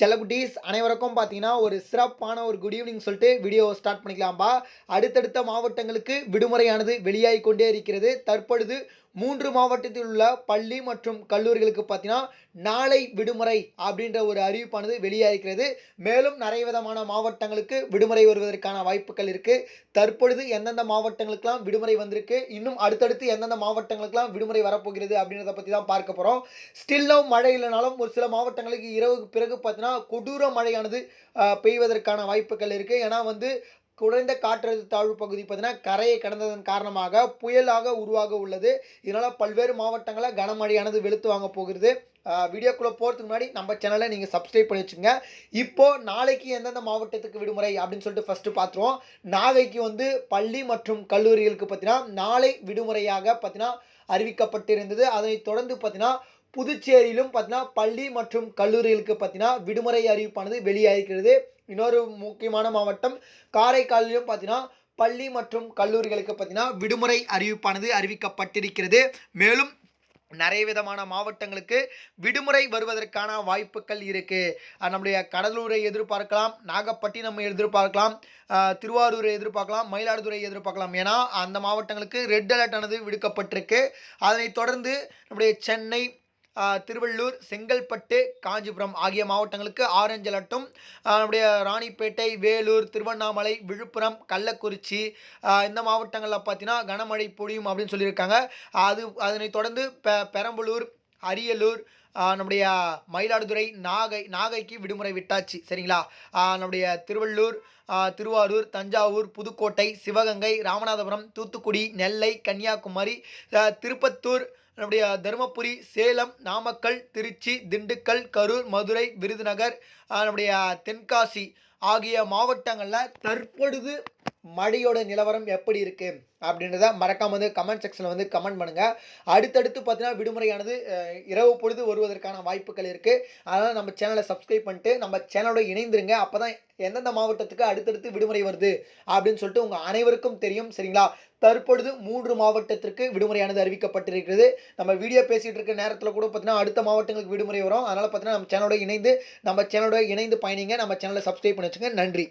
செல்லகுட்டீஸ் அனைவருக்கும் பார்த்தீங்கன்னா ஒரு சிறப்பான ஒரு குட் ஈவினிங் சொல்லிட்டு வீடியோ ஸ்டார்ட் பண்ணிக்கலாம்பா. அடுத்தடுத்த மாவட்டங்களுக்கு விடுமுறையானது வெளியாகி கொண்டே இருக்கிறது. தற்பொழுது மூன்று மாவட்டத்தில் உள்ள பள்ளி மற்றும் கல்லூரிகளுக்கு பார்த்தீங்கன்னா நாளை விடுமுறை அப்படின்ற ஒரு அறிவிப்பானது வெளியாகிறது மேலும் நிறைய விதமான மாவட்டங்களுக்கு விடுமுறை வருவதற்கான வாய்ப்புகள் இருக்குது தற்பொழுது எந்தெந்த மாவட்டங்களுக்கெல்லாம் விடுமுறை வந்திருக்கு இன்னும் அடுத்தடுத்து எந்தெந்த மாவட்டங்களுக்கெல்லாம் விடுமுறை வரப்போகிறது அப்படின்றத பற்றி தான் பார்க்க போகிறோம் ஸ்டில்லும் மழை இல்லைனாலும் ஒரு சில மாவட்டங்களுக்கு இரவுக்கு பிறகு பார்த்தீங்கன்னா கொடூர மழையானது பெய்வதற்கான வாய்ப்புகள் இருக்குது ஏன்னா வந்து குறைந்த காற்றழுத்த தாழ்வு பகுதி பார்த்தீங்கன்னா கரையை கடந்ததன் காரணமாக புயலாக உருவாக உள்ளது. இதனால் பல்வேறு மாவட்டங்களில் கனமழையானது வெளுத்து வாங்க போகிறது. வீடியோக்குள்ளே போகிறதுக்கு முன்னாடி நம்ம சேனலை நீங்கள் சப்ஸ்கிரைப் பண்ணி வச்சுங்க இப்போது நாளைக்கு எந்தெந்த மாவட்டத்துக்கு விடுமுறை அப்படின்னு சொல்லிட்டு ஃபஸ்ட்டு பார்த்துருவோம் நாளைக்கு வந்து பள்ளி மற்றும் கல்லூரிகளுக்கு பார்த்தீங்கன்னா நாளை விடுமுறையாக பார்த்தீங்கன்னா அறிவிக்கப்பட்டிருந்தது. அதனைத் தொடர்ந்து பார்த்தீங்கன்னா புதுச்சேரியிலும் பார்த்தீங்கன்னா பள்ளி மற்றும் கல்லூரிகளுக்கு பார்த்தீங்கன்னா விடுமுறை அறிவிப்பானது வெளியாகிறது இன்னொரு முக்கியமான மாவட்டம் காரைக்காலிலும் பார்த்தீங்கன்னா பள்ளி மற்றும் கல்லூரிகளுக்கு பார்த்தீங்கன்னா விடுமுறை அறிவிப்பானது அறிவிக்கப்பட்டிருக்கிறது. மேலும் நிறைய விதமான மாவட்டங்களுக்கு விடுமுறை வருவதற்கான வாய்ப்புகள் இருக்குது நம்முடைய கடலூரை எதிர்பார்க்கலாம் நாகப்பட்டினம் எதிர்பார்க்கலாம் திருவாரூரை எதிர்பார்க்கலாம் மயிலாடுதுறை எதிர்பார்க்கலாம். ஏன்னா அந்த மாவட்டங்களுக்கு ரெட் அலர்ட் ஆனது விடுக்கப்பட்டிருக்கு. அதனைத் தொடர்ந்து நம்முடைய சென்னை திருவள்ளூர் செங்கல்பட்டு காஞ்சிபுரம் ஆகிய மாவட்டங்களுக்கு ஆரஞ்சு அலர்ட்டும். நம்முடைய ராணிப்பேட்டை வேலூர் திருவண்ணாமலை விழுப்புரம் கள்ளக்குறிச்சி இந்த மாவட்டங்களில் பார்த்தீங்கன்னா கனமழை பொழியும் அப்படின்னு சொல்லியிருக்காங்க. அது அதனைத் தொடர்ந்து பெ பெரம்பலூர் அரியலூர் நம்முடைய மயிலாடுதுறை நாகை நாகைக்கு விடுமுறை விட்டாச்சு. சரிங்களா? நம்முடைய திருவள்ளூர் திருவாரூர் தஞ்சாவூர் புதுக்கோட்டை சிவகங்கை ராமநாதபுரம் தூத்துக்குடி நெல்லை கன்னியாகுமரி திருப்பத்தூர் நம்முடைய தருமபுரி சேலம் நாமக்கல் திருச்சி திண்டுக்கல் கரூர் மதுரை விருதுநகர் நம்முடைய தென்காசி ஆகிய மாவட்டங்களில் தற்பொழுது மழையோட நிலவரம் எப்படி இருக்கு அப்படின்றத மறக்காம வந்து கமெண்ட் செக்ஷனில் வந்து கமெண்ட் பண்ணுங்க. அடுத்தடுத்து பார்த்தீங்கன்னா விடுமுறையானது இரவு பொழுது வருவதற்கான வாய்ப்புகள் இருக்கு. அதனால் நம்ம சேனலை சப்ஸ்கிரைப் பண்ணிட்டு நம்ம சேனலோட இணைந்துருங்க. அப்போ தான் எந்தெந்த மாவட்டத்துக்கு அடுத்தடுத்து விடுமுறை வருது அப்படின்னு சொல்லிட்டு உங்கள் அனைவருக்கும் தெரியும் சரிங்களா? தற்பொழுது மூன்று மாவட்டத்திற்கு விடுமுறையானது அறிவிக்கப்பட்டிருக்கிறது. நம்ம வீடியோ பேசிகிட்டு இருக்க நேரத்தில் கூட பார்த்தீங்கன்னா அடுத்த மாவட்டங்களுக்கு விடுமுறை வரும். அதனால் பார்த்தீங்கன்னா நம்ம சேனலோட இணைந்து நம்ம சேனலோட இணைந்து பயணிங்க. நம்ம சேனலை சப்ஸ்கிரைப் பண்ணி வச்சுங்க நன்றி.